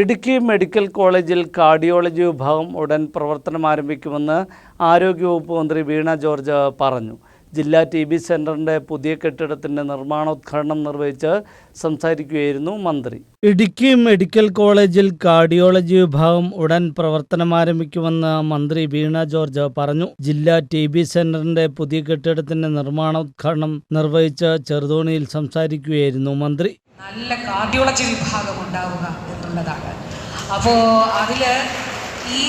Idukki medical കോളേജിൽ cardiology വിഭാഗം ഉടൻ പ്രവർത്തനം ആരംഭിക്കുമെന്ന് ആരോഗ്യവകുപ്പ് മന്ത്രി വീണ ജോർജ് പറഞ്ഞു. ജില്ലാ ടി ബി സെന്ററിന്റെ പുതിയ കെട്ടിടത്തിന്റെ നിർമ്മാണോദ്ഘാടനം നിർവഹിച്ച് സംസാരിക്കുകയായിരുന്നു മന്ത്രി. ഇടുക്കി മെഡിക്കൽ കോളേജിൽ കാർഡിയോളജി വിഭാഗം ഉടൻ പ്രവർത്തനം ആരംഭിക്കുമെന്ന് മന്ത്രി വീണ ജോർജ് പറഞ്ഞു. ജില്ലാ ടി ബി സെന്ററിന്റെ പുതിയ കെട്ടിടത്തിന്റെ നിർമ്മാണോദ്ഘാടനം നിർവഹിച്ച് ചെറുതോണിയിൽ സംസാരിക്കുകയായിരുന്നു മന്ത്രി. നല്ല കാർഡിയോളജി വിഭാഗം ഉണ്ടാവുക എന്നുള്ളതാണ്. അപ്പോൾ അതിൽ ഈ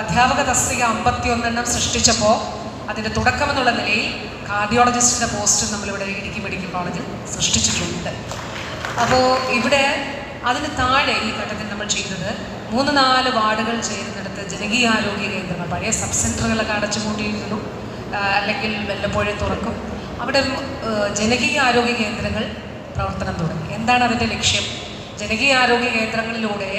അധ്യാപക തസ്തിക അമ്പത്തി ഒന്നെണ്ണം സൃഷ്ടിച്ചപ്പോൾ അതിന്റെ തുടക്കമെന്നുള്ള നിലയിൽ കാർഡിയോളജിസ്റ്റിന്റെ പോസ്റ്റ് നമ്മളിവിടെ ഇടുക്കി മെഡിക്കൽ കോളേജിൽ സൃഷ്ടിച്ചിട്ടുണ്ട്. അപ്പോൾ ഇവിടെ അതിന് താഴെ ഈ ഘട്ടത്തിൽ നമ്മൾ ചെയ്തത് മൂന്ന് നാല് വാർഡുകൾ ചേരുന്നിടത്ത് ജനകീയ ആരോഗ്യ കേന്ദ്രങ്ങൾ പഴയ സബ് സെന്ററുകളൊക്കെ അടച്ചുപൂട്ടിയിരുന്നു അല്ലെങ്കിൽ വല്ലപ്പോഴേ തുറക്കും. അവിടെ ജനകീയ ആരോഗ്യ കേന്ദ്രങ്ങൾ പ്രവർത്തനം തുടങ്ങി. എന്താണ് അതിന്റെ ലക്ഷ്യം? ജനകീയ ആരോഗ്യ കേന്ദ്രങ്ങളിലൂടെ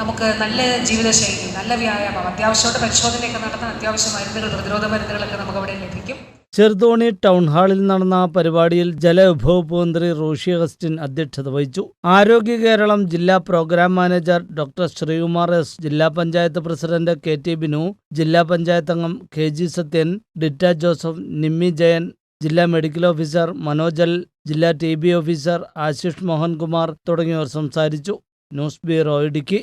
നമുക്ക് നല്ല ജീവിതശൈലി നല്ല വ്യായാമം അത്യാവശ്യമായിട്ട് പരിശോധനയൊക്കെ നടത്താൻ അത്യാവശ്യ മരുന്നുകൾ പ്രതിരോധ മരുന്നുകളൊക്കെ നമുക്ക് അവിടെ ലഭിക്കും. ചെറുതോണി ടൗൺ ഹാളിൽ നടന്ന പരിപാടിയിൽ ജലവിഭവ മന്ത്രി റോഷി അഗസ്റ്റിൻ അധ്യക്ഷത വഹിച്ചു. ആരോഗ്യ കേരളം ജില്ലാ program manager doctor Sreekumar S ജില്ലാ panchayat president K T Binu ജില്ലാ പഞ്ചായത്ത് അംഗം K G Sathyan Ditta Joseph Nimmy Jayan ജില്ലാ മെഡിക്കൽ ഓഫീസർ മനോജൽ ജില്ലാ T B officer Ashish Mohankumar തുടങ്ങിയവർ സംസാരിച്ചു. News bureau Idukki.